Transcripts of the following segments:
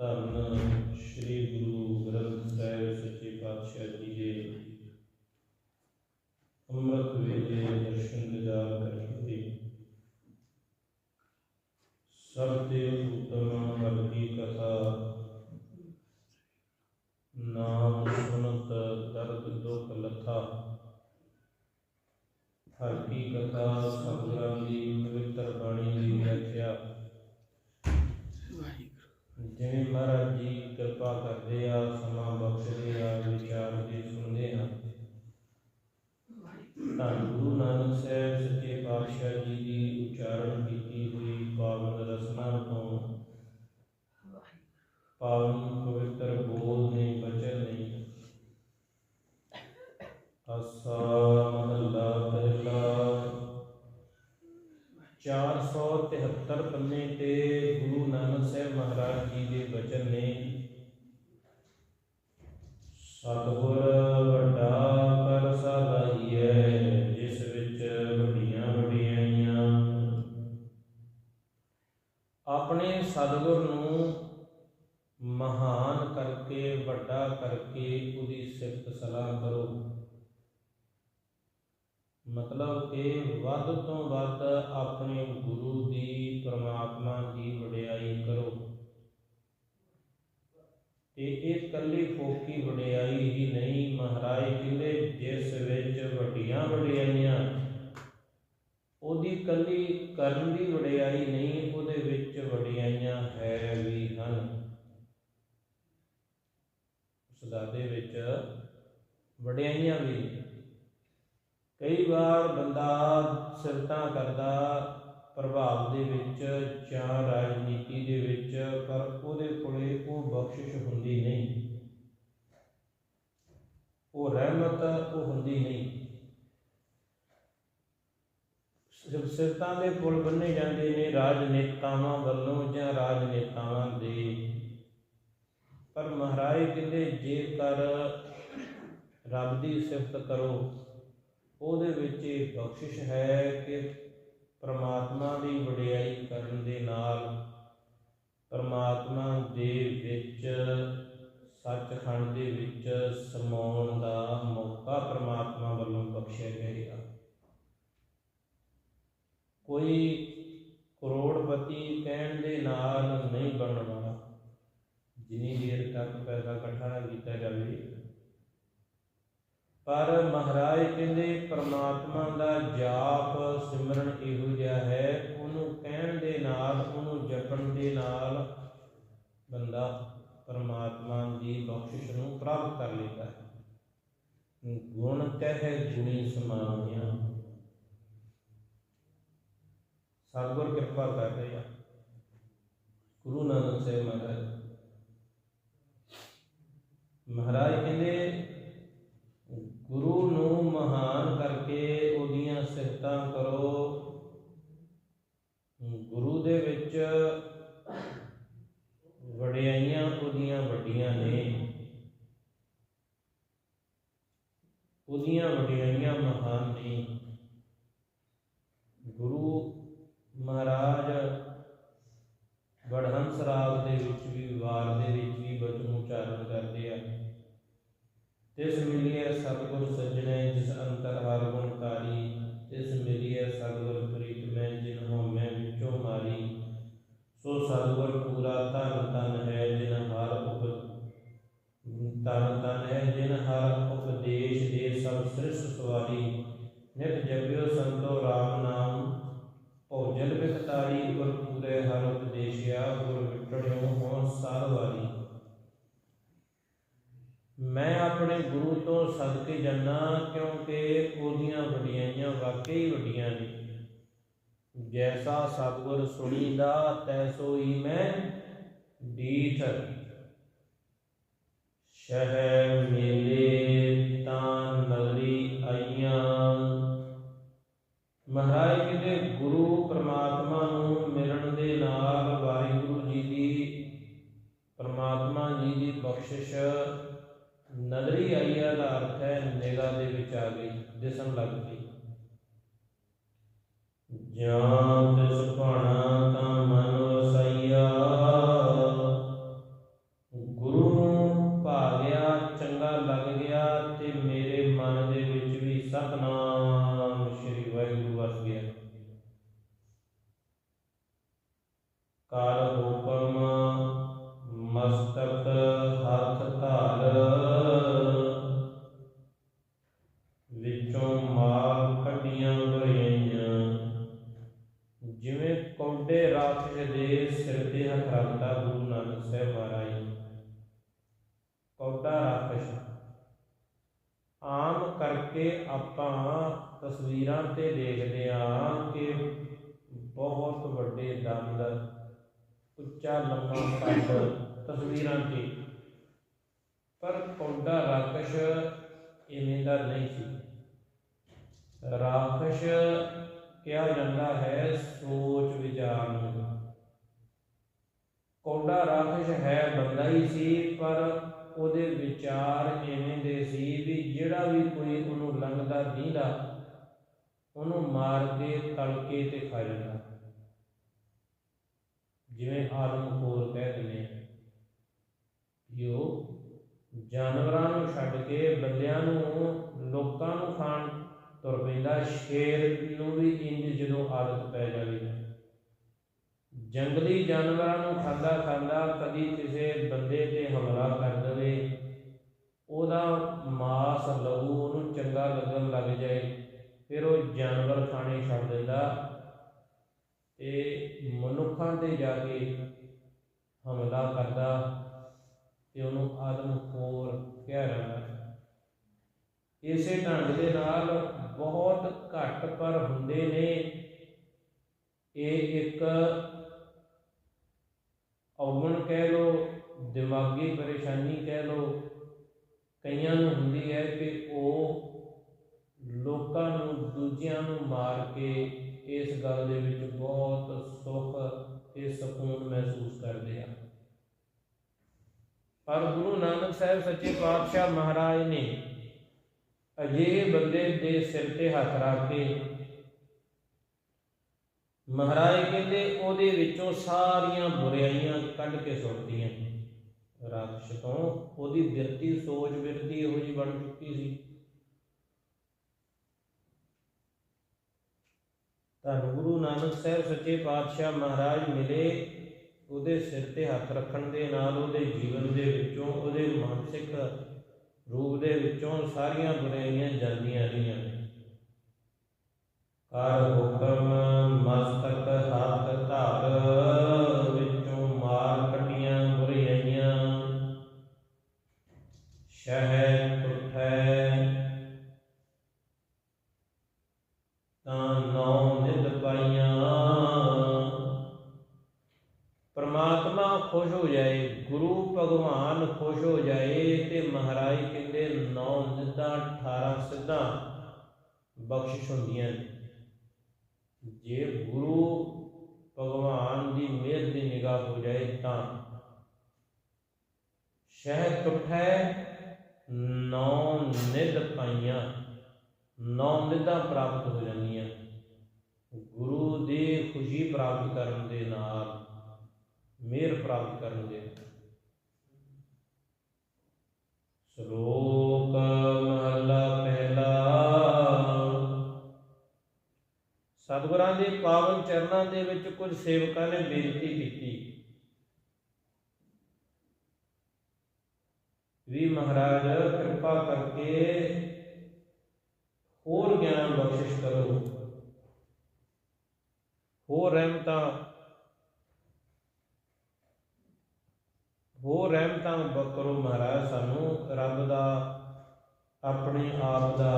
ਧੰਨ ਸ੍ਰੀ ਗੁਰੂ ਗ੍ਰੰਥ ਸਾਹਿਬ ਸੱਚੇ ਪਾਤਸ਼ਾਹ ਜੀ ਦੇ 473 ਪੰਨੇ ਤੇ ਗੁਰੂ ਨਾਨਕ ਸਾਹਿਬ ਮਹਾਰਾਜ ਜੀ ਦੇ ਬਚਨ ਨੇ ਸਤਿਗੁਰ ਕਰਨ ਦੀ ਵਡਿਆਈ ਨਹੀਂ, ਉਹਦੇ ਵਿੱਚ ਵਡਿਆਈਆਂ ਹੈ ਵੀ ਹਨ। ਸਦਾ ਦੇ ਵਿੱਚ ਵਡਿਆਈਆਂ ਵੀ ਕਈ ਵਾਰ ਬੰਦਾ ਸਿਰਤਾਂ ਕਰਦਾ ਪ੍ਰਭਾਵ ਦੇ ਵਿੱਚ ਜਾਂ ਰਾਜਨੀਤੀ ਦੇ ਵਿੱਚ, ਪਰ ਉਹਦੇ ਕੋਲੇ ਉਹ ਬਖਸ਼ਿਸ਼ ਹੁੰਦੀ ਨਹੀਂ। ਉਹ ਰਹਿਮਤ ਉਹ ਹੁੰਦੀ ਨਹੀਂ। ਸਿਰ- ਸਿਰਤਾਂ ਦੇ ਪੁਲ ਬੰਨੇ ਜਾਂਦੇ ਨੇ, ਰਾਜਨੇਤਾਵਾਂ ਵੱਲੋਂ ਜਾਂ ਰਾਜਨੇਤਾਵਾਂ ਦੇ। ਪਰ ਮਹਾਰਾਜ ਕਹਿੰਦੇ, ਜੇਕਰ ਰੱਬ ਦੀ ਸਿਫਤ ਕਰੋ, ਉਹਦੇ ਵਿੱਚ ਇਹ ਬਖਸ਼ਿਸ਼ ਹੈ ਕਿ ਪਰਮਾਤਮਾ ਦੀ ਵਡਿਆਈ ਕਰਨ ਦੇ ਨਾਲ ਪਰਮਾਤਮਾ ਦੇ ਵਿੱਚ, ਸੱਚਖੰਡ ਦੇ ਵਿੱਚ ਸਮਾਉਣ ਦਾ ਮੌਕਾ ਪਰਮਾਤਮਾ ਵੱਲੋਂ ਬਖਸ਼ਿਆ ਜਾਏਗਾ। ਕੋਈ ਕਰੋੜਪਤੀ ਕਹਿਣ ਦੇ ਨਾਲ ਨਹੀਂ ਬਣਨ ਵਾਲਾ। ਜਿੰਨੀ ਦੇਰ ਤੱਕ ਪੈਸਾ ਇਕੱਠਾ ਨਾ ਕੀਤਾ ਜਾਵੇ। ਪਰ ਮਹਾਰਾਜ ਕਹਿੰਦੇ, ਪ੍ਰਮਾਤਮਾ ਦਾ ਜਾਪ ਸਿਮਰਨ ਇਹੋ ਜਿਹਾ ਹੈ, ਉਹਨੂੰ ਕਹਿਣ ਦੇ ਨਾਲ, ਉਹਨੂੰ ਜਪਣ ਦੇ ਨਾਲ ਬੰਦਾ ਪਰਮਾਤਮਾ ਦੀ ਬਖਸ਼ਿਸ਼ ਨੂੰ ਪ੍ਰਾਪਤ ਕਰ ਲੈਂਦਾ ਹੈ। ਗੁਣ ਕਹਿ ਗੁਣੀ ਸਮਾਨਿਆ। ਸਤਿਗੁਰ ਕਿਰਪਾ ਕਰ ਰਹੇ ਆ। ਗੁਰੂ ਨਾਨਕ ਸਾਹਿਬ ਮਹਾਰਾਜ। ਮਹਾਰਾਜ ਕਹਿੰਦੇ, ਗੁਰੂ ਨੂੰ ਮਹਾਨ ਕਰਕੇ ਉਹਦੀਆਂ ਸਿਫਤਾਂ ਕਰੋ। ਗੁਰੂ ਦੇ ਵਿੱਚ ਵਡਿਆਈਆਂ ਉਹਦੀਆਂ ਵੱਡੀਆਂ ਨੇ। ਉਹਦੀਆਂ ਵਡਿਆਈਆਂ ਮਹਾਨ ਨੇ। ਸਦਕੇ ਜਾਣਾ ਕਿਉਂਕਿ ਉਹਦੀਆਂ ਵਡਿਆਈਆਂ ਵਾਕਈ ਵੱਡੀਆਂ ਨੇ। ਜੈਸਾ ਸਤਿਗੁਰ ਸੁਣੀਦਾ ਤੈਸੋ ਹੀ ਮੈਂ ਡੀਠ। ਸ਼ਹਿਰ ਮੇਲੇ ਜਾਂ ਕੌਂਡੇ ਰਾਖ ਦੇ ਸਿਰ ਤੇ ਹੱਥ ਰੱਖਦਾ ਗੁਰੂ ਨਾਨਕ ਸਾਹਿਬ ਮਹਾਰਾਜ। ਕੌਡਾ ਰਾਖਸ਼। ਆਮ ਕਰਕੇ ਆਪਾਂ ਤਸਵੀਰਾਂ ਤੇ ਦੇਖਦੇ ਆ ਕਿ ਬਹੁਤ ਵੱਡੇ ਦੰਦ, ਉੱਚਾ, ਲੰਮਾ ਕੱਦ ਤਸਵੀਰਾਂ ਤੇ। ਪਰ ਕੌਡਾ ਰਾਖਸ਼ ਇਵੇਂ ਦਾ ਨਹੀਂ ਸੀ। ਰਾਖਸ਼ ਕਿਹਾ ਜਾਂਦਾ ਹੈ, ਸੋਚ ਵਿਚਾਰ। ਨੂੰ ਕੌਡਾ ਰਾਕਸ਼ ਹੈ ਬੰਦਾ ਹੀ ਸੀ, ਪਰ ਉਹਦੇ ਵਿਚਾਰ ਐਵੇਂ ਦੇ ਸੀ ਵੀ ਜਿਹੜਾ ਵੀ ਕੋਈ ਉਹਨੂੰ ਲੰਘਦਾ ਦੀਂਦਾ, ਉਹਨੂੰ ਮਾਰ ਕੇ ਤਲਕੇ ਤੇ ਖਾ ਜਾਂਦਾ। ਜਿਵੇਂ ਆਦਮਖੋਰ ਕਹਿ ਦਿੰਦੇ ਆ ਜਾਨਵਰਾਂ ਨੂੰ ਛੱਡ ਕੇ ਬੰਦਿਆਂ ਨੂੰ ਲੋਕਾਂ ਤੁਰ ਪੈਂਦਾ, ਸ਼ੇਰ ਨੂੰ ਵੀ ਇੰਜ ਜਦੋਂ ਆਦਤ ਪੈ ਜਾਵੇ ਜੰਗਲੀ ਜਾਨਵਰਾਂ ਨੂੰ ਖਾਂਦਾ ਖਾਂਦਾ ਕਦੀ ਕਿਸੇ ਬੰਦੇ ਤੇ ਹਮਲਾ ਕਰ ਦੇਵੇ। ਉਹਦਾ ਮਾਸ ਲਹੂ ਉਹਨੂੰ ਚੰਗਾ ਲੱਗਣ ਲੱਗ ਜਾਏ, ਫਿਰ ਉਹ ਜਾਨਵਰ ਖਾਣੇ ਛੱਡ ਦਿੰਦਾ। ਤੇ ਮਨੁੱਖਾਂ ਤੇ ਜਾ ਕੇ ਹਮਲਾ ਕਰਦਾ ਤੇ ਉਹਨੂੰ ਆਦਮਖੋਰ ਕਿਹਾ ਜਾਂਦਾ ਹੈ ਇਸੇ ਢੰਗ ਦੇ ਨਾਲ ਬਹੁਤ ਘੱਟ ਪਰ ਹੁੰਦੇ ਨੇ। ਇਹ ਇੱਕ ਔਗਣ ਕਹਿ ਲੋ ਦਿਮਾਗੀ ਪਰੇਸ਼ਾਨੀ ਕਹਿ ਲੋ ਕਈਆਂ ਨੂੰ ਹੁੰਦੀ ਹੈ ਕਿ ਉਹ ਲੋਕਾਂ ਨੂੰ ਦੂਜਿਆਂ ਨੂੰ ਮਾਰ ਕੇ ਇਸ ਗੱਲ ਦੇ ਵਿੱਚ ਬਹੁਤ ਸੁੱਖ ਤੇ ਸਕੂਨ ਮਹਿਸੂਸ ਕਰਦੇ ਆ। ਪਰ ਗੁਰੂ ਨਾਨਕ ਸਾਹਿਬ ਸੱਚੇ ਪਾਤਸ਼ਾਹ ਮਹਾਰਾਜ ਨੇ ਅਜਿਹੇ ਬੰਦੇ ਦੇ ਸਿਰ ਤੇ ਹੱਥ ਰੱਖ ਕੇ ਮਹਾਰਾਜ ਕਹਿੰਦੇ ਉਹਦੇ ਵਿੱਚੋਂ ਸਾਰੀਆਂ ਬੁਰਾਈਆਂ ਕੱਢ ਕੇ ਸੁੱਟਦੀਆਂ। ਰਾਖਸ਼ ਤੋਂ ਉਹਦੀ ਬਿਰਤੀ ਸੋਚ ਬਿਰਤੀ ਇਹੋ ਜੀ ਬਣ ਚੁੱਕੀ ਸੀ। ਧੰਨ ਗੁਰੂ ਨਾਨਕ ਸਾਹਿਬ, ਸੱਚੇ ਪਾਤਸ਼ਾਹ ਮਹਾਰਾਜ ਮਿਲੇ ਉਹਦੇ ਸਿਰ ਤੇ ਹੱਥ ਰੱਖਣ ਦੇ ਨਾਲ ਉਹਦੇ ਜੀਵਨ ਦੇ ਵਿੱਚੋਂ ਉਹਦੇ ਮਾਨਸਿਕ ਰੂਪ ਦੇ ਵਿੱਚੋਂ ਸਾਰੀਆਂ ਬੁਰਾਈਆਂ ਜਾਂਦੀਆਂ ਰਹੀਆਂ ਕਰ ਹੁਕਮ ਮਸਤਕ ਹੱਥ ਖੁਸ਼ ਹੋ ਜਾਏ, ਗੁਰੂ ਭਗਵਾਨ ਖੁਸ਼ ਹੋ ਜਾਏ ਤੇ ਮਹਾਰਾਜ ਕਹਿੰਦੇ ਨੌ ਨਿਦਾਂ 18 ਸਿੱਧਾਂ ਬਖਸ਼ਿਸ਼ ਹੁੰਦੀਆਂ ਨੇ। ਜੇ ਗੁਰੂ ਭਗਵਾਨ ਦੀ ਮਿਹਰ ਦੀ ਨਿਗਾਹ ਹੋ ਜਾਏ ਤਾਂ ਸ਼ਹਿ ਟੁੱਟੈ ਨੌ ਨਿਦ ਪਾਈਆਂ, ਨੌ ਨਿਦਾਂ ਪ੍ਰਾਪਤ ਹੋ ਜਾਂਦੀਆਂ। ਗੁਰੂ ਦੀ ਖੁਸ਼ੀ ਪ੍ਰਾਪਤ ਕਰਨ ਦੇ ਨਾਲ ਮਿਹਰ ਪ੍ਰਾਪਤ ਕਰਨਗੇ। ਸ਼ਲੋਕ ਮਹਲਾ ਪਹਿਲਾ। ਸਤਿਗੁਰਾਂ ਦੇ ਪਾਵਨ ਚਰਨਾਂ ਦੇ ਵਿੱਚ ਕੁਝ ਸੇਵਕਾਂ ਨੇ ਬੇਨਤੀ ਕੀਤੀ। ਵੀ ਮਹਾਰਾਜ, ਕਿਰਪਾ ਕਰਕੇ ਹੋਰ ਗਿਆਨ ਬਖਸ਼ਿਸ਼ ਕਰੋ। ਹੋਰ ਰਹਿਮਤਾਂ ਹੋਰ ਰਹਿਮਤਾਂ ਮਹਾਰਾਜ, ਸਾਨੂੰ ਰੱਬ ਦਾ, ਆਪਣੇ ਆਪ ਦਾ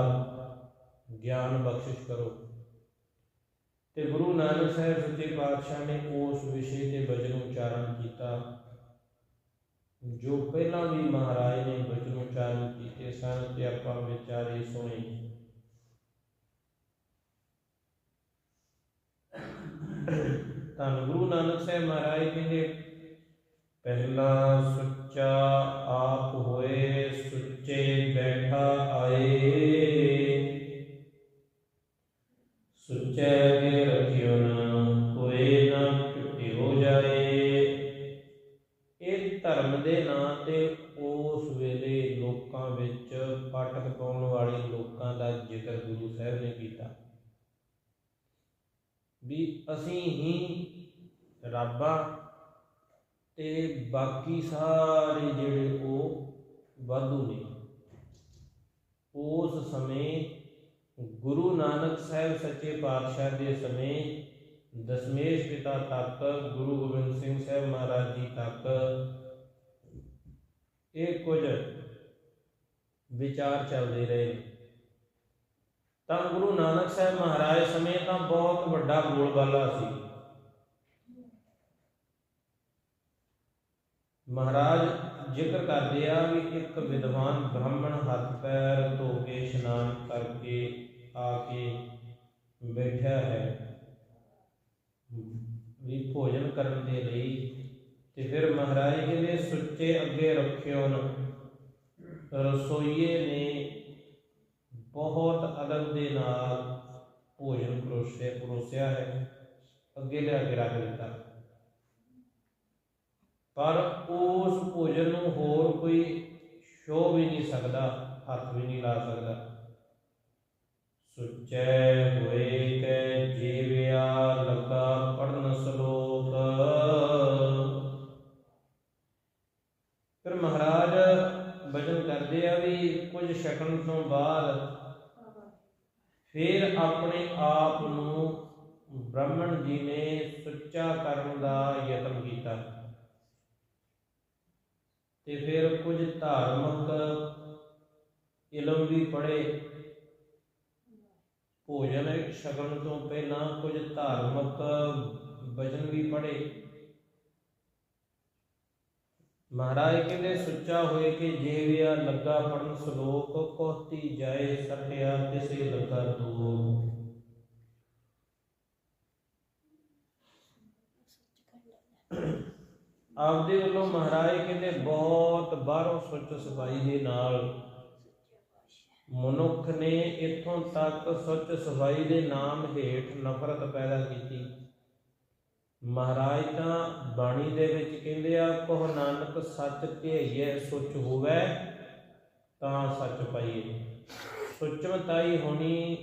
ਗਿਆਨ ਬਖਸ਼ਿਸ਼ ਕਰੋ। ਤੇ ਗੁਰੂ ਨਾਨਕ ਸਾਹਿਬ ਸੱਚੇ ਪਾਤਸ਼ਾਹ ਨੇ ਉਸ ਵਿਸ਼ੇ ਤੇ ਬਚਨ ਉਚਾਰਨ ਕੀਤਾ, ਜੋ ਪਹਿਲਾਂ ਵੀ ਮਹਾਰਾਜ ਨੇ ਬਚਨ ਉਚਾਰਨ ਕੀਤੇ ਸਨ ਤੇ ਆਪਾਂ ਵਿਚਾਰੇ ਸੁਣੇ। ਧੰਨ ਗੁਰੂ ਨਾਨਕ ਸਾਹਿਬ ਮਹਾਰਾਜ ਕਹਿੰਦੇ ਪਹਿਲਾ ਸੁੱਚਾ ਆਪ ਹੋਏ, ਸੁੱਚੇ ਬੈਠਾ ਆਏ। ਸੁੱਚੇ ਕੇ ਰਖਿਓ ਨਾ ਕੋਏ ਨਾ ਟੁੱਟਿਓ ਜਾਏ। ਇਹ ਧਰਮ ਦੇ ਨਾਂ ਤੇ ਉਸ ਵੇਲੇ ਲੋਕਾਂ ਵਿੱਚ ਪਾਠਕ ਪਾਉਣ ਵਾਲੇ ਲੋਕਾਂ ਦਾ ਜ਼ਿਕਰ ਗੁਰੂ ਸਾਹਿਬ ਨੇ ਕੀਤਾ। ਵੀ ਅਸੀਂ ਹੀ ਰੱਬਾ ਤੇ ਬਾਕੀ ਸਾਰੇ ਜਿਹੜੇ ਉਹ ਵਾਧੂ ਨੇ। ਉਸ ਸਮੇਂ ਗੁਰੂ ਨਾਨਕ ਸਾਹਿਬ ਸੱਚੇ ਪਾਤਸ਼ਾਹ ਦੇ ਸਮੇਂ ਦਸ਼ਮੇਸ਼ ਪਿਤਾ ਤੱਕ, ਗੁਰੂ ਗੋਬਿੰਦ ਸਿੰਘ ਸਾਹਿਬ ਮਹਾਰਾਜ ਜੀ ਤੱਕ ਇਹ ਕੁਝ ਵਿਚਾਰ ਚੱਲਦੇ ਰਹੇ ਤਾਂ ਗੁਰੂ ਨਾਨਕ ਸਾਹਿਬ ਮਹਾਰਾਜ ਸਮੇਂ ਤਾਂ ਬਹੁਤ ਵੱਡਾ ਬੋਲਬਾਲਾ ਸੀ। ਮਹਾਰਾਜ, ਜ਼ਿਕਰ ਕਰਦੇ ਆ ਵੀ ਇੱਕ ਵਿਦਵਾਨ ਬ੍ਰਾਹਮਣ ਹੱਥ ਪੈਰ ਧੋ ਕੇ ਇਸ਼ਨਾਨ ਕਰਕੇ ਆ ਕੇ ਬੈਠਾ ਹੈ। ਵੀ ਭੋਜਨ ਕਰਨ ਦੇ ਲਈ ਤੇ ਫਿਰ ਮਹਾਰਾਜ ਕਹਿੰਦੇ, ਸੁੱਚੇ ਅੱਗੇ ਰੱਖਿਓ ਨ। ਰਸੋਈਏ ਨੇ ਬਹੁਤ ਅਦਬ ਦੇ ਨਾਲ ਭੋਜਨ ਪਰੋਸਿਆ ਪਰੋਸਿਆ ਹੈ। ਅੱਗੇ ਲਿਆ ਕੇ ਰੱਖ ਦਿੱਤਾ। ਪਰ ਉਸ ਭੋਜਨ ਨੂੰ ਹੋਰ ਕੋਈ ਛੋ ਵੀ ਨਹੀਂ ਸਕਦਾ, ਹੱਥ ਵੀ ਨਹੀਂ ਲਾ ਸਕਦਾ। ਸੁਚੈ ਹੋਏ ਕੈ ਜੀਵਿਆ ਲਗਾ ਪੜਨ ਸ਼ਲੋਕ। ਫਿਰ ਮਹਾਰਾਜ ਭਜਨ ਕਰਦੇ ਆ ਵੀ ਕੁਝ ਸ਼ਕਣ ਤੋਂ ਬਾਅਦ ਫਿਰ ਆਪਣੇ ਆਪ ਨੂੰ ਬ੍ਰਾਹਮਣ ਜੀ ਨੇ ਸੁੱਚਾ ਕਰਨ ਦਾ ਯਤਨ ਕੀਤਾ। ਤੇ ਫਿਰ ਕੁਝ ਧਾਰਮਿਕ ਇਲਮ ਵੀ ਪੜ੍ਹੇ। ਭੋਜਨ ਛਕਣ ਤੋਂ ਪਹਿਲਾਂ ਕੁਝ ਧਾਰਮਿਕ ਵਜਨ ਵੀ ਪੜ੍ਹੇ। ਮਹਾਰਾਜ ਕਹਿੰਦੇ, ਸੁੱਚਾ ਹੋਏ ਕਿ ਜੇ ਜੀਵਿਆ ਲੱਗਾ ਪੜਨ ਸ਼ਲੋਕ ਕੋਹਤੀ ਜਾਏ ਸਟਿਆ ਤਿਸੇ ਲੱਗਾ ਦੂਰ ਆਪਦੇ ਵੱਲੋਂ ਮਹਾਰਾਜ ਕਹਿੰਦੇ, ਬਹੁਤ ਬਾਹਰੋਂ ਸੁੱਚ ਸਫ਼ਾਈ ਦੇ ਨਾਲ ਮਨੁੱਖ ਨੇ ਇੱਥੋਂ ਤੱਕ ਸੁੱਚ ਸਫ਼ਾਈ ਦੇ ਨਾਮ ਹੇਠ ਨਫ਼ਰਤ ਪੈਦਾ ਕੀਤੀ। ਮਹਾਰਾਜ ਤਾਂ ਬਾਣੀ ਦੇ ਵਿੱਚ ਕਹਿੰਦੇ ਆ ਕੋ ਨਾਨਕ ਸੱਚ ਧਿਆਈਐ ਸੁੱਚ ਹੋਵੇ ਤਾਂ ਸੱਚ ਪਾਈਏ। ਸੁੱਚਮਤਾਈ ਹੋਣੀ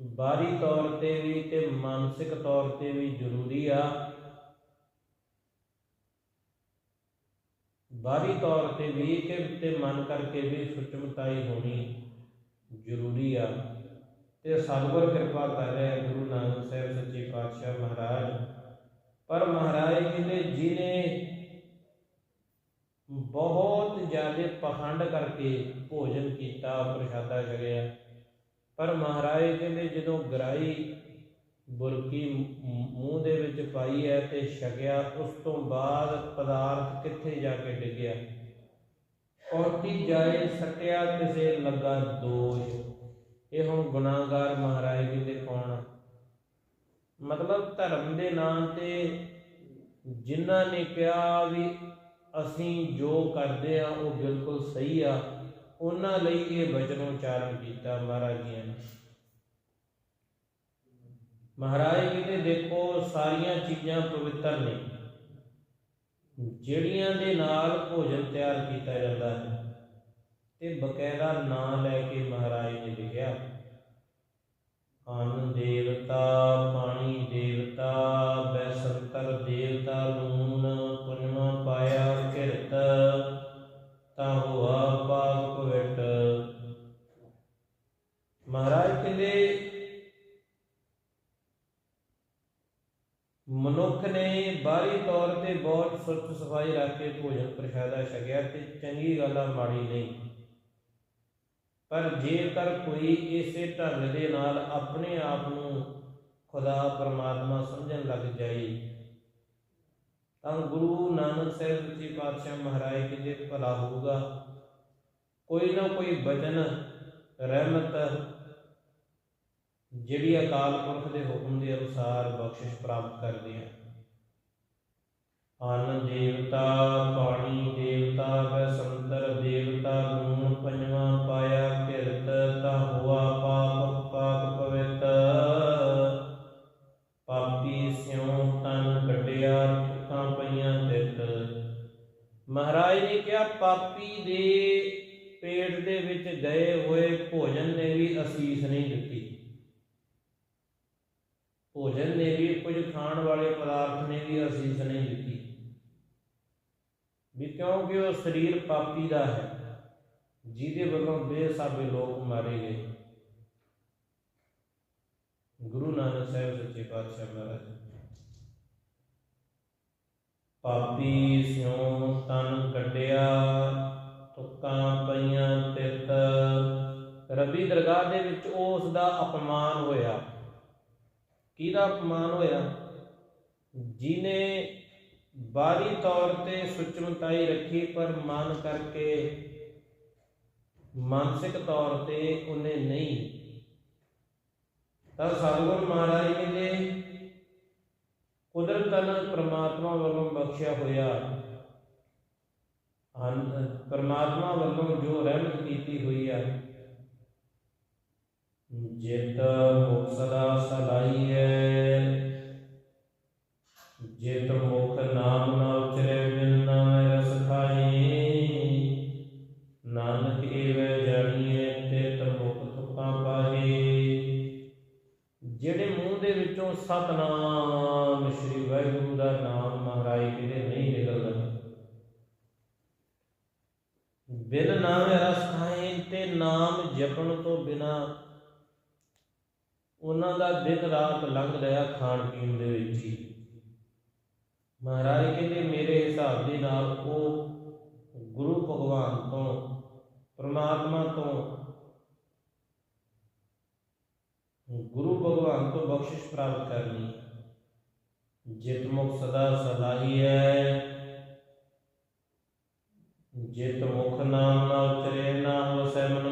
ਬਾਹਰੀ ਤੌਰ ਤੇ ਵੀ ਤੇ ਮਾਨਸਿਕ ਤੌਰ ਤੇ ਵੀ ਜ਼ਰੂਰੀ ਆ। ਬਾਹਰੀ ਤੌਰ ਤੇ ਵੀ ਕਿ ਤੇ ਮਨ ਕਰਕੇ ਵੀ ਸੁਚਮਤਾਈ ਹੋਣੀ ਜ਼ਰੂਰੀ ਆ। ਤੇ ਸਤਿਗੁਰ ਕਿਰਪਾ ਕਰ ਰਿਹਾ ਗੁਰੂ ਨਾਨਕ ਸਾਹਿਬ ਸੱਚੇ ਪਾਤਸ਼ਾਹ ਮਹਾਰਾਜ। ਪਰ ਮਹਾਰਾਜ ਜੀ ਕਹਿੰਦੇ ਜਿਹਨੇ ਬਹੁਤ ਜ਼ਿਆਦਾ ਪਖੰਡ ਕਰਕੇ ਭੋਜਨ ਕੀਤਾ, ਪ੍ਰਸ਼ਾਦਾ ਛਕਿਆ ਪਰ ਮਹਾਰਾਜ ਜੀ ਕਹਿੰਦੇ ਜਦੋਂ ਗਰਾਈ ਬੁਰਕੀ ਮੂੰਹ ਦੇ ਵਿੱਚ ਪਾਈ ਹੈ ਤੇ ਛਕਿਆ, ਉਸ ਤੋਂ ਬਾਅਦ ਪਦਾਰਥ ਕਿੱਥੇ ਜਾ ਕੇ ਡਿੱਗਿਆ? ਔਰਤੀ ਜਾਏ ਸਟਿਆ ਕਿਸੇ ਲੱਗਾ ਦੋਸ਼। ਇਹ ਹੁਣ ਗੁਨਾਹਗਾਰ ਮਹਾਰਾਜ ਜੀ ਦੇ ਕੌਣ ਮਤਲਬ ਧਰਮ ਦੇ ਨਾਂ ਤੇ ਜਿਨ੍ਹਾਂ ਨੇ ਕਿਹਾ ਵੀ ਅਸੀਂ ਜੋ ਕਰਦੇ ਆ, ਉਹ ਬਿਲਕੁਲ ਸਹੀ ਆ, ਉਹਨਾਂ ਲਈ ਇਹ ਵਚਨ ਉਚਾਰਨ ਕੀਤਾ ਮਹਾਰਾਜ ਜੀ ਨੇ। ਮਹਾਰਾਜ ਕਹਿੰਦੇ ਦੇਖੋ ਸਾਰੀਆਂ ਚੀਜ਼ਾਂ ਪਵਿੱਤਰ ਨੇ। ਜਿਹੜੀਆਂ ਦੇ ਨਾਲ ਭੋਜਨ ਤਿਆਰ ਕੀਤਾ ਜਾਂਦਾ ਹੈ, ਤੇ ਬਕਾਇਦਾ ਨਾਂ ਲੈ ਕੇ ਮਹਾਰਾਜ ਨੇ ਲਿਖਿਆ। ਅੰਨ ਦੇਵਤਾ, ਪਾਣੀ ਦੇਵਤਾ, ਬੈਸੰਤਰ ਦੇਵਤਾ ਮਨੁੱਖ ਨੇ ਬਾਹਰੀ ਤੌਰ ਤੇ ਬਹੁਤ ਸੁੱਚ ਸਫ਼ਾਈ ਰੱਖ ਕੇ ਭੋਜਨ ਪ੍ਰਸ਼ਾਦਾ ਛਕਿਆ ਤੇ ਚੰਗੀ ਗੱਲ ਆ, ਮਾੜੀ ਨਹੀਂ। ਪਰ ਜੇਕਰ ਕੋਈ ਇਸੇ ਢੰਗ ਦੇ ਨਾਲ ਆਪਣੇ ਆਪ ਨੂੰ ਖੁਦਾ ਪਰਮਾਤਮਾ ਸਮਝਣ ਲੱਗ ਜਾਏ, ਤਾਂ ਗੁਰੂ ਨਾਨਕ ਸਾਹਿਬ ਜੀ ਪਾਤਸ਼ਾਹ ਮਹਾਰਾਜ ਕਹਿੰਦੇ ਭਲਾ ਹੋਊਗਾ। ਕੋਈ ਨਾ ਕੋਈ ਬਚਨ, ਰਹਿਮਤ ਜਿਹੜੀ ਅਕਾਲ ਪੁਰਖ ਦੇ ਹੁਕਮ ਦੇ ਅਨੁਸਾਰ ਬਖਸ਼ਿਸ਼ ਪ੍ਰਾਪਤ ਕਰਦੇ ਆ। ਅੰਨ ਦੇਵਤਾ ਪਾਣੀ ਦੇਵਤਾ ਬੈਸੰਤਰ ਦੇਵਤਾ ਗੁਣ ਪੰਜਵਾ ਪਾਇਆ ਕਿਰਤ ਤਾ ਹੋਆ ਪਾਪ ਪਾਪ ਪਵਿੱਤ। ਪਾਪੀ ਸਿਉ ਤਨ ਕੱਢਿਆ ਤੁਕਾਂ ਪਈਆਂ ਤਿੱਤ। ਮਹਾਰਾਜ ਨੇ ਕਿਹਾ, ਪਾਪੀ ਦੇ ਪੇਟ ਦੇ ਵਿੱਚ ਗਏ ਹੋਏ ਭੋਜਨ ਨੇ ਵੀ ਅਸੀਸ ਨਹੀਂ ਭੋਜਨ ਨੇ ਵੀ ਕੁਝ ਖਾਣ ਵਾਲੇ ਪਦਾਰਥ ਨੇ ਵੀ ਅਸੀਸ ਨਹੀਂ ਦਿੱਤੀ। ਵੀ ਕਿਉਂਕਿ ਉਹ ਸਰੀਰ ਪਾਪੀ ਦਾ ਹੈ, ਜਿਹਦੇ ਵੱਲੋਂ ਬੇਸਾਬੇ ਲੋਕ ਮਾਰੇ ਗਏ। ਗੁਰੂ ਨਾਨਕ ਸਾਹਿਬ ਸੱਚੇ ਪਾਤਸ਼ਾਹ ਮਹਾਰਾਜ, ਪਾਪੀ ਸਿਉ ਤਨ ਕੱਢਿਆ, ਤੁਕਾਂ ਪਈਆਂ ਤਿਤ ਰੱਬੀ ਦਰਗਾਹ ਦੇ ਵਿੱਚ ਉਸ ਦਾ ਅਪਮਾਨ ਹੋਇਆ। ਕਿਹਦਾ ਅਪਮਾਨ ਹੋਇਆ। ਜਿਨੇ ਬਾਹਰੀ ਤੌਰ ਤੇ ਸੁਚਮਤਾਈ ਰੱਖੀ, ਪਰ ਮਨ ਕਰਕੇ ਮਾਨਸਿਕ ਤੌਰ ਤੇ ਉਹਨੇ ਨਹੀਂ। ਤਾਂ ਸਤਿਗੁਰ ਮਹਾਰਾਜ ਜੀ ਨੇ ਕੁਦਰਤਨ ਪ੍ਰਮਾਤਮਾ ਵੱਲੋਂ ਬਖਸ਼ਿਆ ਹੋਇਆ ਹਨ ਪ੍ਰਮਾਤਮਾ ਵੱਲੋਂ ਜੋ ਰਹਿਮਤ ਕੀਤੀ ਹੋਈ ਹੈ ਜਿਤ ਮੁਖ ਸਦਾ ਸਲਾਈਐ। ਜਿਤ ਮੁਖ ਨਾਮ ਨਾ ਉਚਰੇ ਬਿਨ ਨਾਮ ਰਸ ਖਾਈ ਨਾਨਕ ਏਵੈ ਜਾਣੀਏ ਤਿਤ ਮੁਖ ਤੁਕਾਂ ਪਾਹੀ ਜਿਹੜੇ ਮੂੰਹ ਦੇ ਵਿੱਚੋਂ ਸਤਨਾਮ ਸ੍ਰੀ ਵਾਹਿਗੁਰੂ ਦਾ ਨਾਮ ਮਹਾਰਾਜ ਕਿਤੇ ਨਹੀਂ ਨਿਕਲਦਾ। ਬਿਨ ਨਾਮ ਰਸ ਖਾਏ ਤੇ ਨਾਮ ਜਪਣ ਤੋਂ ਬਿਨਾ ਉਹਨਾਂ ਦਾ ਦਿਨ ਰਾਤ ਲੰਘ ਰਿਹਾ ਖਾਣ ਪੀਣ ਦੇ ਵਿੱਚ ਹੀ। ਮਹਾਰਾਜ ਕਹਿੰਦੇ, ਮੇਰੇ ਹਿਸਾਬ ਦੇ ਨਾਲ ਉਹ ਗੁਰੂ ਭਗਵਾਨ ਤੋਂ, ਪ੍ਰਮਾਤਮਾ ਤੋਂ, ਗੁਰੂ ਭਗਵਾਨ ਤੋਂ ਬਖਸ਼ਿਸ਼ ਪ੍ਰਾਪਤ ਕਰਨੀ। ਜਿਤ ਮੁਖ ਸਦਾ ਸਲਾਹੀਐ ਜਿਤ ਮੁਖ ਨਾਮ ਨਾ ਉਚਰੇ ਨਾ ਹੋਸੈ ਮਨ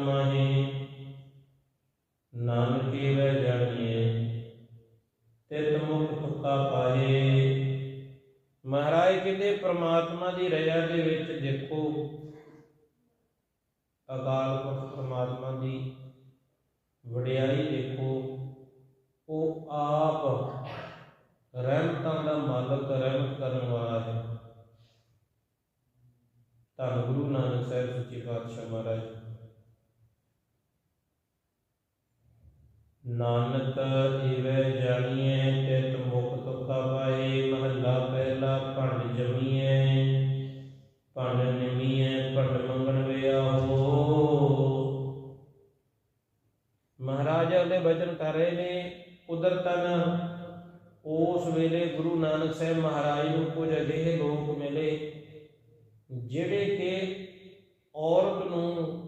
ਮਹਾਰਾਜ ਕਹਿੰਦੇ ਪ੍ਰਮਾਤਮਾ ਦੀ ਰਜਾ ਦੇ ਵਿੱਚ ਦੇਖੋ। ਅਕਾਲ ਪੁਰਖ ਪ੍ਰਮਾਤਮਾ ਦੀ ਵਡਿਆਈ ਦੇਖੋ। ਉਹ ਆਪ ਰਹਿਮਤਾਂ ਦਾ ਮਾਲਕ ਰਹਿਮਤ ਕਰਨ ਵਾਲਾ ਹੈ। ਧੰਨ ਗੁਰੂ ਨਾਨਕ ਸਾਹਿਬ ਸੱਚੇ ਪਾਤਸ਼ਾਹ ਮਹਾਰਾਜ। ਨਾਨਕ ਏਵੈ ਜਾਣੀਐ ਕਰ ਰਹੇ ਨੇ ਕੁਦਰਤਨ ਉਸ ਵੇਲੇ ਗੁਰੂ ਨਾਨਕ ਸਾਹਿਬ ਮਹਾਰਾਜ ਨੂੰ ਕੁਝ ਅਜਿਹੇ ਲੋਕ ਮਿਲੇ, ਜਿਹੜੇ ਕਿ ਔਰਤ ਨੂੰ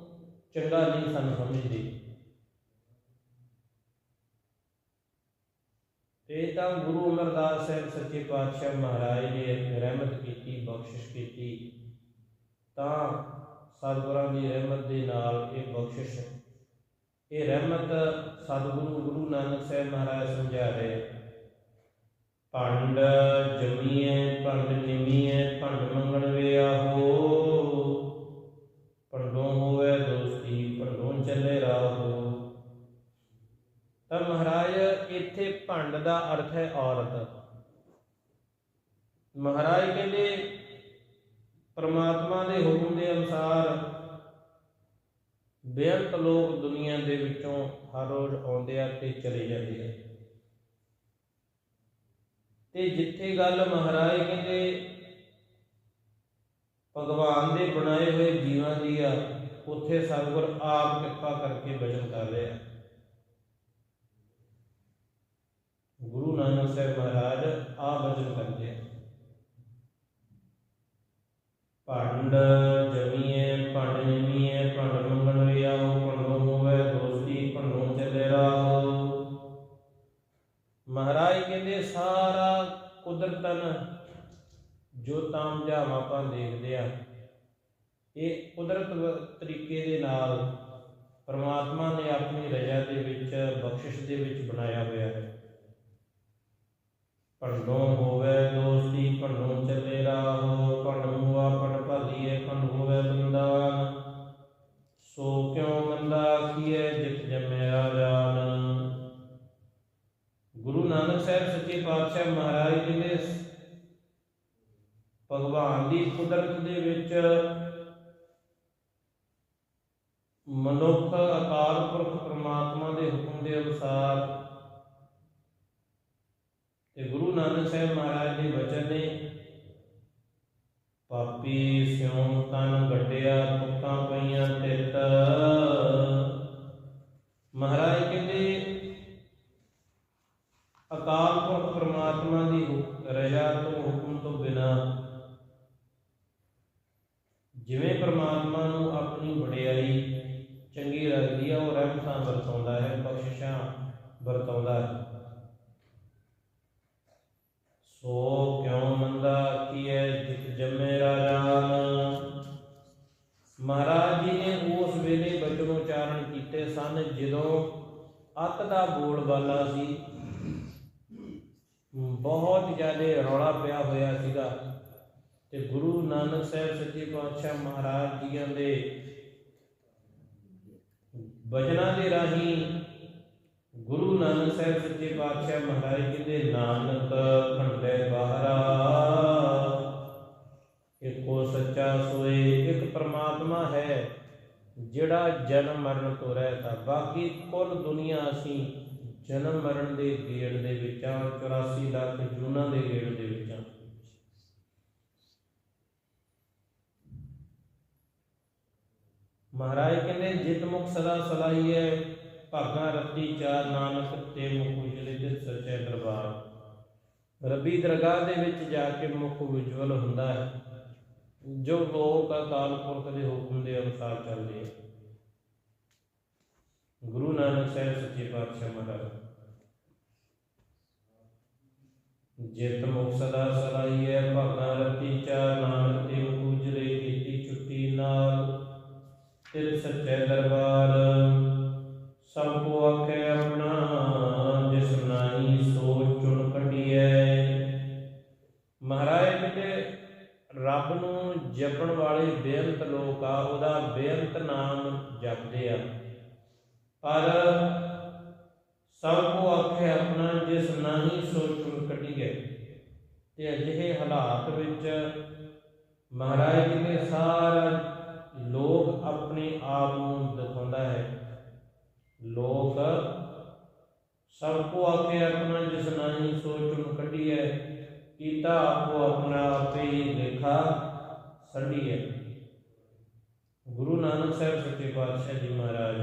ਚੰਗਾ ਨਹੀਂ ਸਨ ਸਮਝਦੇ। ਤੇ ਤਾਂ ਗੁਰੂ ਅਮਰਦਾਸ ਸਾਹਿਬ ਸੱਚੇ ਪਾਤਸ਼ਾਹ ਮਹਾਰਾਜ ਨੇ ਰਹਿਮਤ ਕੀਤੀ, ਬਖਸ਼ਿਸ਼ ਕੀਤੀ। ਤਾਂ ਸਤਿਗੁਰਾਂ ਦੀ ਰਹਿਮਤ ਦੇ ਨਾਲ ਇਹ ਬਖਸ਼ਿਸ਼ ਇਹ ਰਹਿਮਤ ਸਤਿਗੁਰੂ, ਗੁਰੂ ਨਾਨਕ ਸਾਹਿਬ ਮਹਾਰਾਜ ਸਮਝਾ ਰਹੇ। ਭੰਡ ਜਮੀਐ, ਭੰਡ ਨਿਮੀਐ, ਭੰਡ ਮੰਗਣ ਵਿਆਹੋ ਭੰਡੋਂ ਹੋਵੇ ਦੋਸਤੀ, ਭੰਡੋਂ ਚੱਲੇ ਰਾਹੋ। ਤਾਂ ਮਹਾਰਾਜ, ਇੱਥੇ ਭੰਡ ਦਾ ਅਰਥ ਹੈ ਔਰਤ। ਮਹਾਰਾਜ ਕਹਿੰਦੇ, ਪਰਮਾਤਮਾ ਦੇ ਹੁਕਮ ਦੇ ਅਨੁਸਾਰ ਬੇਅੰਤ ਲੋਕ ਦੁਨੀਆ ਦੇ ਵਿੱਚੋਂ ਹਰ ਰੋਜ਼ ਆਉਂਦੇ ਆ ਤੇ ਚਲੇ ਜਾਂਦੇ ਆ। ਤੇ ਜਿੱਥੇ ਗੱਲ ਮਹਾਰਾਜ ਕਹਿੰਦੇ, ਭਗਵਾਨ ਦੇ ਬਣਾਏ ਹੋਏ ਜੀਵਾਂ ਦੀ ਆ, ਉੱਥੇ ਸਤਿਗੁਰ ਆਪ ਕਿਰਪਾ ਕਰਕੇ ਬਚਨ ਕਰ ਰਿਹਾ ਗੁਰੂ ਨਾਨਕ ਸਾਹਿਬ ਮਹਾਰਾਜ ਆ ਬਚਨ ਕਰਦੇ ਆ। ਭੰਡ ਕੁਦਰਤਨ ਜੋ ਤਾਮ ਜਾਮ ਆਪਾਂ ਦੇਖਦੇ ਆ ਇਹ ਕੁਦਰਤ ਤਰੀਕੇ ਦੇ ਨਾਲ ਪਰਮਾਤਮਾ ਨੇ ਆਪਣੀ ਰਜਾ ਦੇ ਵਿੱਚ, ਬਖਸ਼ਿਸ਼ ਦੇ ਵਿੱਚ ਬਣਾਇਆ ਹੋਇਆ ਹੈ। ਭੰਡੋਂ ਹੋਵੇ ਦੋਸਤੀ, ਭੰਡੋਂ ਚੱਲੇ ਮਹਾਰਾਜ ਭਗਵਾਨ ਦੀ ਕੁਦਰਤ ਦੇ ਵਿੱਚ ਮਨੁੱਖ ਅਕਾਲ ਪੁਰਖ ਪ੍ਰਮਾਤਮਾ ਦੇ ਹੁਕਮ ਦੇ ਅਨੁਸਾਰ ਤੇ ਗੁਰੂ ਨਾਨਕ ਸਾਹਿਬ ਮਹਾਰਾਜ ਦੇ ਵਚਨ ਨੇ ਪਾਪੀ ਸਿਉਂ ਤਨ ਗੱਡਿਆ ਤੁਕਾਂ ਪਈਆਂ ਤਿਤ ਵਰਤਾਉਂਦਾ ਹੈ। ਸੋ ਕਿਉ ਮੰਦਾ ਕੀਏ ਜਿਤ ਜੰਮੇ ਰਾਜਾਨ? ਮਹਾਰਾਜ ਜੀ ਨੇ ਉਸ ਵੇਲੇ ਬਚਨ ਉਚਾਰਨ ਕੀਤੇ ਸਨ ਜਦੋਂ ਅੱਤ ਦਾ ਬੋਲਬਾਲਾ ਸੀ। ਬਹੁਤ ਜ਼ਿਆਦਾ ਰੌਲਾ ਪਿਆ ਹੋਇਆ ਸੀਗਾ ਤੇ ਗੁਰੂ ਨਾਨਕ ਸਾਹਿਬ ਸੱਚੇ ਪਾਤਸ਼ਾਹ ਮਹਾਰਾਜ ਜੀਆਂ ਦੇ ਬਚਨਾਂ ਦੇ ਰਾਹੀਂ ਗੁਰੂ ਨਾਨਕ ਸਾਹਿਬ ਸੱਚੇ ਪਾਤਸ਼ਾਹ ਮਹਾਰਾਜ ਜੀ ਨਾਨਕ ਖੰਡੇ ਬਾਹਰਾ। ਇੱਕੋ ਸੱਚਾ ਸੋਏ ਇੱਕ ਪ੍ਰਮਾਤਮਾ ਹੈ, ਜਿਹੜਾ ਜਨਮ ਮਰਨ ਤੋਂ ਰਹਿਤਾ ਬਾਕੀ ਕੁੱਲ ਦੁਨੀਆ ਅਸੀਂ ਜਨਮ ਮਰਨ ਦੇ ਗੇੜ ਦੇ ਵਿੱਚ ਆ 84 ਲੱਖ ਜੂਨਾਂ ਦੇ ਗੇੜ ਦੇ ਵਿੱਚ। ਆ ਮਹਾਰਾਜ ਕਹਿੰਦੇ, ਜਿਤ ਮੁਖ ਸਦਾ ਸਲਾਈ ਹੈ। ਭਾਗਾ ਰੱਤੀ ਚਾਰ ਨਾਨਕ ਤੇ ਮੁਖ ਉਜਲੇ ਤੇ ਸੱਚੇ ਦਰਬਾਰ। ਰੱਬੀ ਦਰਗਾਹ ਦੇ ਵਿੱਚ ਜਾ ਕੇ ਮੁਖ ਉਜਵਲ ਹੁੰਦਾ ਹੈ। ਜੋ ਲੋਕ ਅਕਾਲ ਪੁਰਖ ਦੇ ਹੁਕਮ ਦੇ ਅਨੁਸਾਰ ਚੱਲਦੇ ਆ। ਗੁਰੂ ਨਾਨਕ ਸਾਹਿਬ ਸੱਚੇ ਪਾਤਸ਼ਾਹ ਮਹਾਰਾਜ, ਜਿਤ ਮੁਖ ਸਦਾ ਸਲਾਈ ਹੈ ਭਾਗਾ ਰੱਤੀ ਚਾਰ ਨਾਨਕ ਜਪਦੇ ਆ ਪਰ ਸਭ ਕੋ ਆਖੇ ਆਪਣਾ ਜਿਸ ਨਾਹੀ ਸੋਚ ਚੁਣ ਕੱਢੀਐ ਤੇ ਅਜਿਹੇ ਹਾਲਾਤ ਵਿੱਚ ਮਹਾਰਾਜ ਜੀ ਨੇ ਸਾਰਾ ਲੋਕ ਆਪਣੇ ਆਪ ਨੂੰ ਦਿਖਾਉਂਦਾ ਹੈ ਲੋਕ ਸਭ ਕੋ ਆਕੇ ਆਪਣਾ ਜਿਸ ਨਾਹੀ ਸੋਚ ਨੂੰ ਕੱਢੀ ਹੈ ਕੀਤਾ ਆਪੋ ਆਪਣਾ ਆਪੇ ਹੀ ਲੇਖਾ ਸੜੀ ਹੈ ਗੁਰੂ ਨਾਨਕ ਸਾਹਿਬ ਸੱਚੇ ਪਾਤਸ਼ਾਹ ਜੀ ਮਹਾਰਾਜ,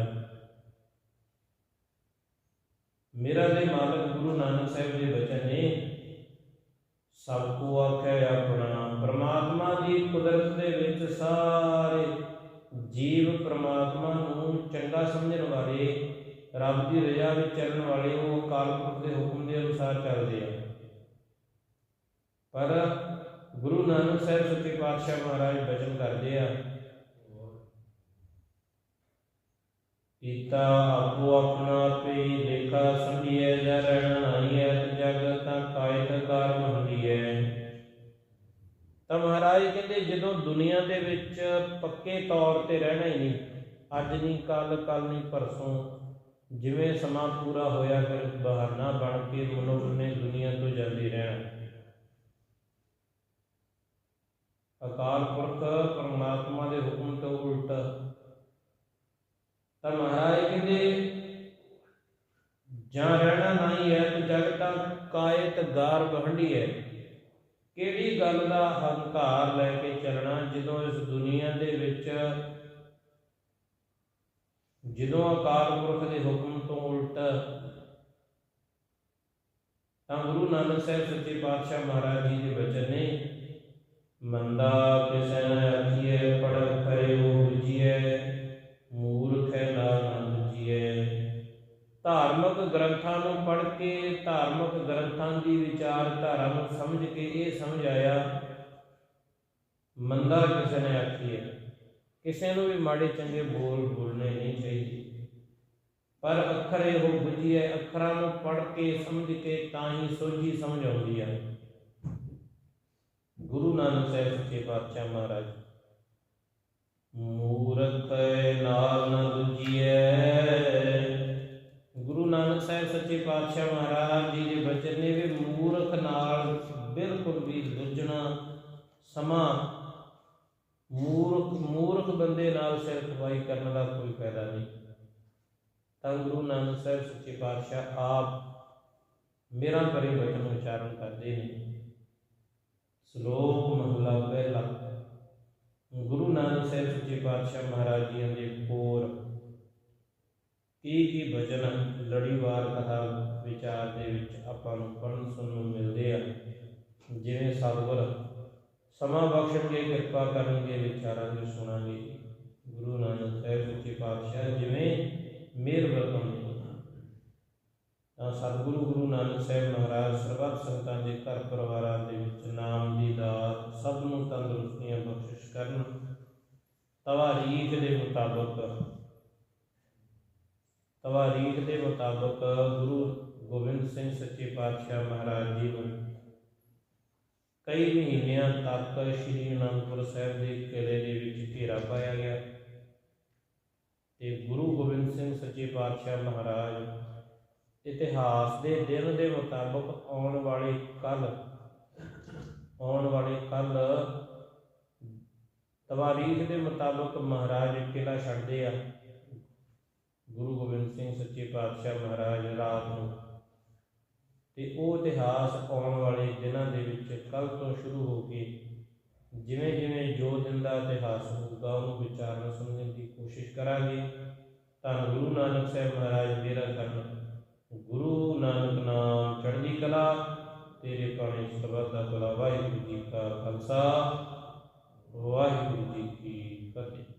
ਮੇਰਾ ਦੇ ਮਾਲਕ ਗੁਰੂ ਨਾਨਕ ਸਾਹਿਬ ਦੇ ਬਚਨ ਨੇ, ਸਭ ਕੋ ਆਖੇ ਆਪਣਾ ਪ੍ਰਮਾਤਮਾ ਦੀ ਕੁਦਰਤ ਦੇ ਵਿੱਚ ਸਾਰੇ ਜੀਵ ਪ੍ਰਮਾਤਮਾ ਨੂੰ ਚੰਗਾ ਸਮਝਣ ਵਾਲੇ, ਰੱਬ ਦੀ ਰਜ਼ਾ ਵਿੱਚ ਚੱਲਣ ਵਾਲੇ ਉਹ ਅਕਾਲ ਪੁਰਖ ਦੇ ਹੁਕਮ ਦੇ ਅਨੁਸਾਰ ਚੱਲਦੇ ਆ। ਪਰ ਗੁਰੂ ਨਾਨਕ ਸਾਹਿਬ ਸੱਚੇ ਪਾਤਸ਼ਾਹ ਮਹਾਰਾਜ ਬਚਨ ਕਰਦੇ ਆ ਕੀਤਾ ਆਪੋ ਆਪਣਾ ਪੇ ਲੇਖਾ ਸੰਭੀਐ ਜਾ ਰਹਿਣਾ ਨਹੀਂ ਜਗ ਤਾਂ ਕਾਇਤ ਕਰਮ ਹੁੰਦੀ ਤਾਂ ਮਹਾਰਾਜ ਕਹਿੰਦੇ, ਜਦੋਂ ਦੁਨੀਆ ਦੇ ਵਿੱਚ ਪੱਕੇ ਤੌਰ ਤੇ ਰਹਿਣਾ ਹੀ ਨਹੀਂ, ਅੱਜ ਨਹੀਂ ਕੱਲ ਕੱਲ ਨਹੀਂ, ਪਰਸੋਂ, ਜਿਵੇਂ ਸਮਾਂ ਪੂਰਾ ਹੋਇਆ ਫਿਰ ਬਹਾਨਾ ਬਣ ਕੇ ਮਨੁੱਖ ਨੇ ਦੁਨੀਆ ਤੋਂ ਜਾਂਦੇ ਰਹਿਣਾ। ਅਕਾਲ ਪੁਰਖ ਪਰਮਾਤਮਾ ਦੇ ਹੁਕਮ ਤੋਂ ਉਲਟ ਤਾਂ ਮਹਾਰਾਜ ਕਹਿੰਦੇ, ਜਾਂ ਰਹਿਣਾ ਨਹੀਂ ਹੈ ਤੇ ਜਗ ਕਾਇਤ ਗਾਰ ਬਹੰਡੀ ਹੈ। ਕਿਹੜੀ ਗੱਲ ਦਾ ਹੰਕਾਰ ਲੈ ਕੇ ਚੱਲਣਾ ਜਦੋਂ ਇਸ ਦੁਨੀਆ ਦੇ ਵਿੱਚ, ਜਦੋਂ ਅਕਾਲ ਪੁਰਖ ਦੇ ਹੁਕਮ ਤੋਂ ਉਲਟ, ਤਾਂ ਗੁਰੂ ਨਾਨਕ ਸਾਹਿਬ ਸੱਚੇ ਪਾਤਸ਼ਾਹ ਮਹਾਰਾਜ ਜੀ ਦੇ ਬਚਨ ਨੇ, ਮੰਦਾ ਕਿਸੈ ਨ ਗ੍ਰੰਥਾਂ ਨੂੰ ਪੜ੍ਹ ਕੇ ਧਾਰਮਿਕ ਗ੍ਰੰਥਾਂ ਦੀ ਵਿਚਾਰਧਾਰਾ ਨੂੰ ਸਮਝ ਕੇ ਇਹ ਸਮਝ ਆਇਆ। ਮੰਦਾ ਕਿਸੇ ਨੇ ਆਖੀ ਕਿਸੇ ਨੂੰ ਵੀ ਮਾੜੇ ਚੰਗੇ ਬੋਲ ਬੋਲਣੇ ਨਹੀਂ ਚਾਹੀਦੇ। ਪਰ ਅੱਖਰ ਇਹੋ ਬੁੱਝੀ ਅੱਖਰਾਂ ਨੂੰ ਪੜ੍ਹ ਕੇ ਸਮਝ ਕੇ ਤਾਂ ਹੀ ਸੋਝੀ ਸਮਝ ਆਉਂਦੀ ਹੈ ਗੁਰੂ ਨਾਨਕ ਸਾਹਿਬ ਸੱਚੇ ਪਾਤਸ਼ਾਹ ਮਹਾਰਾਜ ਮੂਰਖ ਨਾਲ ਨ ਦੁਜੀਐ ਨਾਨਕ ਸਾਹਿਬ ਸੱਚੇ ਪਾਤਸ਼ਾਹ ਮਹਾਰਾਜ ਜੀ ਦੇ ਬਚਨ ਨੇ ਵੀ ਮੂਰਖ ਨਾਲ ਬਿਲਕੁਲ ਵੀ ਦੁੱਜਣਾ ਸਮਾਂ ਮੂਰਖ ਮੂਰਖ ਬੰਦੇ ਨਾਲ ਸਿਰ ਖਪਾਈ ਕਰਨ ਦਾ ਕੋਈ ਫਾਇਦਾ ਨਹੀਂ। ਤਾਂ ਗੁਰੂ ਨਾਨਕ ਸਾਹਿਬ ਸੱਚੇ ਪਾਤਸ਼ਾਹ ਆਪ ਮੇਰਾ ਪਰੇ ਬਚਨ ਉਚਾਰਨ ਕਰਦੇ ਨੇ। ਸ਼ਲੋਕ ਮਹਲਾ ਪਹਿਲਾ। ਗੁਰੂ ਨਾਨਕ ਸਾਹਿਬ ਸੱਚੇ ਪਾਤਸ਼ਾਹ ਮਹਾਰਾਜ ਜੀ ਦੇ ਕੋਰ ਕੀ ਕੀ ਬਚਨ ਲੜੀਵਾਰ ਕਥਾ ਵਿਚਾਰ ਦੇ ਵਿੱਚ ਆਪਾਂ ਨੂੰ ਪੜਨ ਸੁਣਨ ਨੂੰ ਮਿਲਦੇ ਆ? ਜਿਵੇਂ ਸਤਿਗੁਰ ਸਮਾਂ ਬਖਸ਼ਣਗੇ, ਕਿਰਪਾ ਕਰਨਗੇ ਵਿਚਾਰਾਂਗੇ ਸੁਣਾਂਗੇ। ਗੁਰੂ ਨਾਨਕ ਸਾਹਿਬ ਸੱਚੇ ਪਾਤਸ਼ਾਹ, ਜਿਵੇਂ ਮੇਰ ਵਰਤੋਂ ਤਾਂ ਸਤਿਗੁਰੂ ਗੁਰੂ ਨਾਨਕ ਸਾਹਿਬ ਮਹਾਰਾਜ ਸਰਬੱਤ ਸੰਗਤਾਂ ਦੇ ਘਰ ਪਰਿਵਾਰਾਂ ਦੇ ਵਿੱਚ ਨਾਮ ਦੀ ਦਾਤ ਸਭ ਨੂੰ ਤੰਦਰੁਸਤੀਆਂ ਬਖਸ਼ਿਸ਼ ਕਰਨ ਤਵਾਰੀਖ ਦੇ ਮੁਤਾਬਕ ਤਵਾਰੀਖ ਦੇ ਮੁਤਾਬਕ ਗੁਰੂ ਗੋਬਿੰਦ ਸਿੰਘ ਸੱਚੇ ਪਾਤਸ਼ਾਹ ਮਹਾਰਾਜ ਜੀ ਨੂੰ ਕਈ ਮਹੀਨਿਆਂ ਤੱਕ ਸ੍ਰੀ ਅਨੰਦਪੁਰ ਸਾਹਿਬ ਦੇ ਕਿਲੇ ਦੇ ਵਿੱਚ ਘੇਰਾ ਪਾਇਆ ਗਿਆ ਤੇ ਗੁਰੂ ਗੋਬਿੰਦ ਸਿੰਘ ਸੱਚੇ ਪਾਤਸ਼ਾਹ ਮਹਾਰਾਜ ਇਤਿਹਾਸ ਦੇ ਦਿਨ ਦੇ ਮੁਤਾਬਕ ਆਉਣ ਵਾਲੇ ਕੱਲ ਆਉਣ ਵਾਲੇ ਕੱਲ ਤਵਾਰੀਖ ਦੇ ਮੁਤਾਬਕ ਮਹਾਰਾਜ ਕਿਲਾ ਛੱਡਦੇ ਆ। ਗੁਰੂ ਗੋਬਿੰਦ ਸਿੰਘ ਸੱਚੇ ਪਾਤਸ਼ਾਹ ਮਹਾਰਾਜ ਰਾਤ ਨੂੰ। ਤੇ ਉਹ ਇਤਿਹਾਸ ਆਉਣ ਵਾਲੇ ਦਿਨਾਂ ਦੇ ਵਿੱਚ ਕੱਲ ਤੋਂ ਸ਼ੁਰੂ ਹੋ ਕੇ ਜਿਵੇਂ ਜਿਵੇਂ ਜੋ ਦਿਨ ਦਾ ਇਤਿਹਾਸ ਹੋਊਗਾ, ਉਹਨੂੰ ਵਿਚਾਰਨ ਸਮਝਣ ਦੀ ਕੋਸ਼ਿਸ਼ ਕਰਾਂਗੇ। ਤਾਂ ਗੁਰੂ ਨਾਨਕ ਸਾਹਿਬ ਮਹਾਰਾਜ ਮੇਰਾ ਕਰਨ ਗੁਰੂ ਨਾਨਕ ਨਾਮ ਚੜ੍ਹਦੀ ਕਲਾ, ਤੇਰੇ ਪਾਣੀ ਸਰਬੱਤ ਦਾ ਭਲਾ, ਵਾਹਿਗੁਰੂ ਜੀ ਕਾ ਖਾਲਸਾ, ਵਾਹਿਗੁਰੂ ਜੀ ਕੀ ਫਤਿਹ।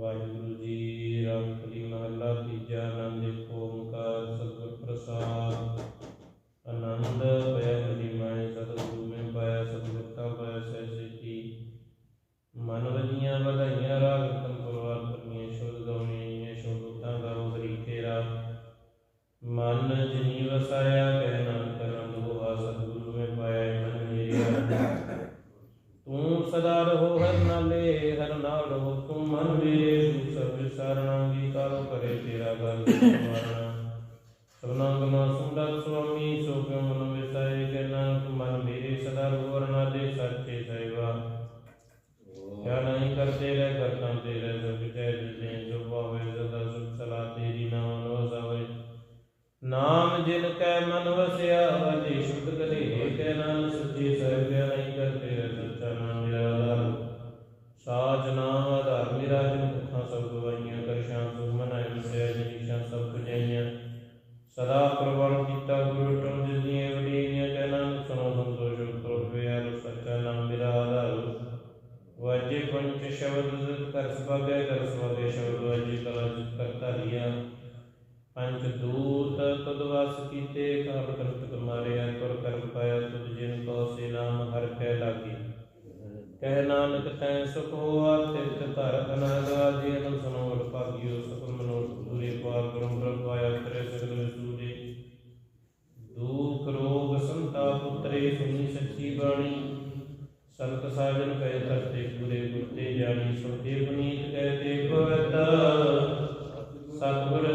ਵਾਹਿਗੁਰੂ ਜੀ ਰਾਮ ਮਹੱਲਾ, ਤੀਜਾ ਆਨੰਦ, ਇੱਕ ਸਤਿਗੁਰ ਪ੍ਰਸਾਦ ਆਨੰਦ ਪਿਆ ਹਰੀ ਮਾਏ ਸਤਿਗੁਰੂ ਮੈਂ ਪਾਇਆ, ਸਤਿਗੁਰਤਾ ਪਾਇਆ ਸਹਿਜਤੀ ਮਨ ਵਜੀਆਂ ਵਧਾਈਆਂ, ਰਾਗ ਤਨ ਪਰਵਾਰ ਕਰਨੀਆਂ, ਸ਼ੁੱਧ ਗਾਉਣੀਆਂ ਸ਼ੁੱਧਤਾ ਗਾਓ ਹਰੀ ਤੇਰਾ ਮਨ ਜਿਨੀ ਵਸਾਇਆ, ਕਹਿ ਨਾਨਕ ਆਨੰਦ ਹੋਆ ਸਤਿਗੁਰੂ ਮੈਂ ਪਾਇਆ ਮਨ ਮੇਰਿਆ ਤੂੰ ਸਦਾ ਰਹੋ ਹਰ ਨਾਲੇ, ਹਰ ਨਾਲ ਰਹੋ, ਤੂੰ ਮਨ ਮੇਰੇ yeah. ਪੰਚ ਦੂਤ ਤਦ ਵਸ ਕੀਤੇ ਕਾਲ ਕੰਟਕ ਮਾਰਿਆ ਤੁਰ ਕਰਮ ਪਾਇਆ ਤੁਧ ਜਿਨ ਕੋ ਸੇ ਨਾਮ ਹਰ ਕੈ ਲਾਗੀ। ਕਹਿ ਨਾਨਕ, ਤੈ ਸੁਖ ਹੋਆ, ਤਿਤ ਧਰ ਅਨੰਦਾ ਜੀਨ ਸੁਨੋੜ ਭਾਗਿਓ ਸਫਲ ਮਨੋਰਥ ਪੂਰੇ ਪਾਰ ਕਰਮ ਪ੍ਰਭ ਪਾਇਆ ਤਰੇ ਸਗਲ ਸੂਰੇ ਦੁਖ ਰੋਗ ਸੰਤਾ ਪੁੱਤਰੇ, ਸੁਣੀ ਸੱਚੀ ਬਾਣੀ। ਸੰਤ ਸਾਜਨ ਕਹੇ ਧਰਤੇ ਪੂਰੇ ਗੁਰਤੇ ਜਾਣੀ ਸੁਣਦੇ ਪੁਨੀਤ ਕਹਤੇ ਪਵਿੱਤ ਸਤਿਗੁਰ